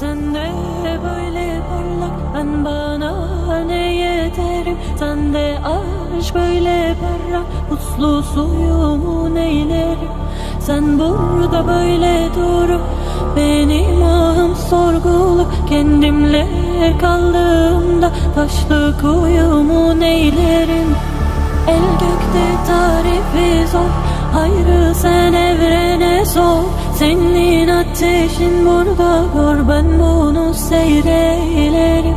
sen de böyle parlak Ben bana ne yeterim Sen de aşk böyle berrak Puslu suyumu neylerim Sen burada böyle durup Benim ahım sorgulu Kendimle kaldığımda Taşlı kuyumu neylerim El gökte tarifi zor Hayrı sen evrene sor. Senin ateşin burada gör seyreylerim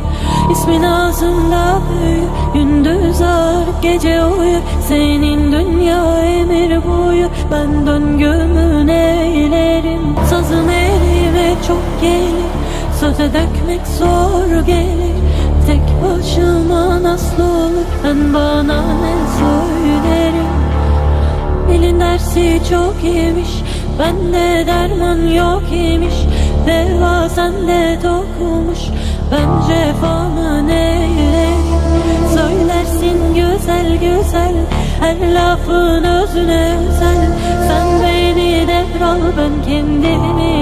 İsmin ağzımda büyür Gündüz ağır gece uyur. Senin dünya emir boyu Ben döngümün eylerim. Sazın elime çok gelir Söze dökmek zor gelir. Tek başıma nasıl olur Ben bana ne söylerim? Elin dersi çok iyiymiş Bende derman yok imiş Deva sende dokumuş Ben cefamı neyleyim Söylersin güzel güzel Her lafın özüne özel. Sen beni devral ben kendimi